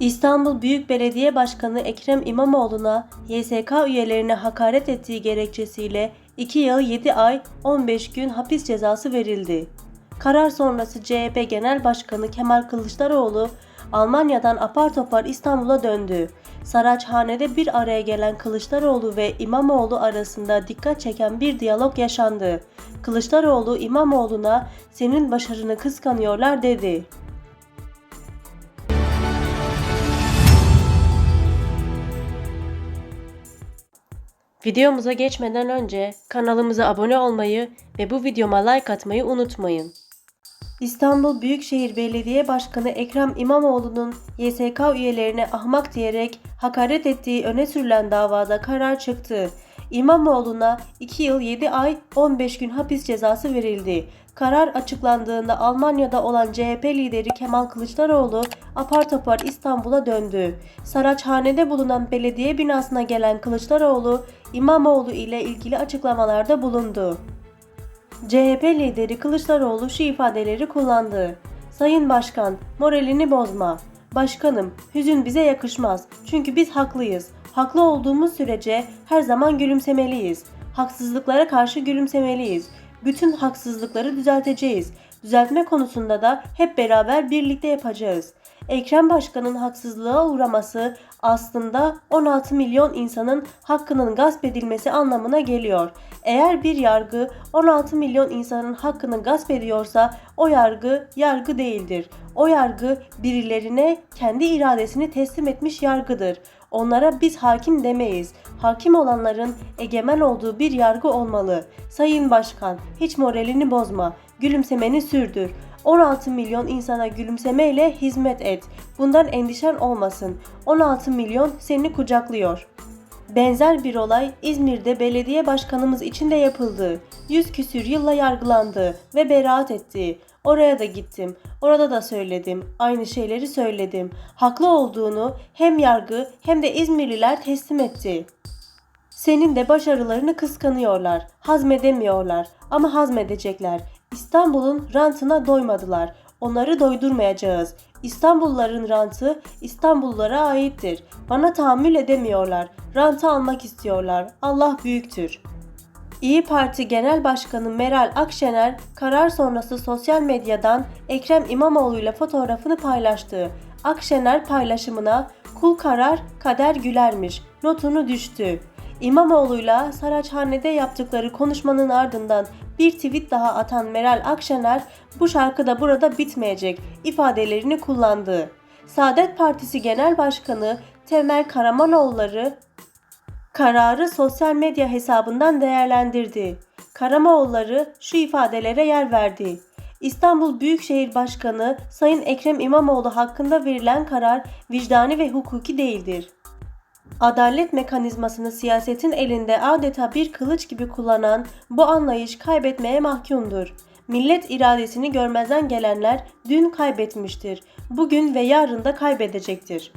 İstanbul Büyük Belediye Başkanı Ekrem İmamoğlu'na YSK üyelerine hakaret ettiği gerekçesiyle 2 yıl 7 ay 15 gün hapis cezası verildi. Karar sonrası CHP Genel Başkanı Kemal Kılıçdaroğlu Almanya'dan apar topar İstanbul'a döndü. Saraçhane'de bir araya gelen Kılıçdaroğlu ve İmamoğlu arasında dikkat çeken bir diyalog yaşandı. Kılıçdaroğlu İmamoğlu'na senin başarını kıskanıyorlar dedi. Videomuza geçmeden önce kanalımıza abone olmayı ve bu videoma like atmayı unutmayın. İstanbul Büyükşehir Belediye Başkanı Ekrem İmamoğlu'nun YSK üyelerine ahmak diyerek hakaret ettiği öne sürülen davada karar çıktı. İmamoğlu'na 2 yıl 7 ay 15 gün hapis cezası verildi. Karar açıklandığında Almanya'da olan CHP lideri Kemal Kılıçdaroğlu apar topar İstanbul'a döndü. Saraçhane'de bulunan belediye binasına gelen Kılıçdaroğlu İmamoğlu ile ilgili açıklamalarda bulundu. CHP lideri Kılıçdaroğlu şu ifadeleri kullandı. Sayın Başkan, moralini bozma. Başkanım, hüzün bize yakışmaz. Çünkü biz haklıyız. Haklı olduğumuz sürece her zaman gülümsemeliyiz. Haksızlıklara karşı gülümsemeliyiz. Bütün haksızlıkları düzelteceğiz. Düzeltme konusunda da hep beraber birlikte yapacağız. Ekrem Başkan'ın haksızlığa uğraması aslında 16 milyon insanın hakkının gasp edilmesi anlamına geliyor. Eğer bir yargı 16 milyon insanın hakkını gasp ediyorsa o yargı yargı değildir. O yargı birilerine kendi iradesini teslim etmiş yargıdır. Onlara biz hakim demeyiz. Hakim olanların egemen olduğu bir yargı olmalı. Sayın Başkan, hiç moralini bozma. Gülümsemeni sürdür. 16 milyon insana gülümsemeyle hizmet et. Bundan endişen olmasın. 16 milyon seni kucaklıyor. Benzer bir olay İzmir'de belediye başkanımız için de yapıldı. Yüz küsür yılla yargılandı ve beraat etti. Oraya da gittim. Orada da söyledim. Aynı şeyleri söyledim. Haklı olduğunu hem yargı hem de İzmirliler teslim etti. Senin de başarılarını kıskanıyorlar, hazmedemiyorlar ama hazmedecekler. İstanbul'un rantına doymadılar. Onları doydurmayacağız. İstanbulluların rantı İstanbullulara aittir. Bana tahammül edemiyorlar. Rantı almak istiyorlar. Allah büyüktür. İyi Parti Genel Başkanı Meral Akşener karar sonrası sosyal medyadan Ekrem İmamoğlu ile fotoğrafını paylaştı. Akşener paylaşımına kul karar kader gülermiş notunu düştü. İmamoğlu'yla Saraçhane'de yaptıkları konuşmanın ardından bir tweet daha atan Meral Akşener bu şarkı da burada bitmeyecek ifadelerini kullandı. Saadet Partisi Genel Başkanı Temel Karamanoğulları kararı sosyal medya hesabından değerlendirdi. Karamoğulları şu ifadelere yer verdi. İstanbul Büyükşehir Başkanı Sayın Ekrem İmamoğlu hakkında verilen karar vicdani ve hukuki değildir. Adalet mekanizmasını siyasetin elinde adeta bir kılıç gibi kullanan bu anlayış kaybetmeye mahkumdur. Millet iradesini görmezden gelenler dün kaybetmiştir. Bugün ve yarın da kaybedecektir.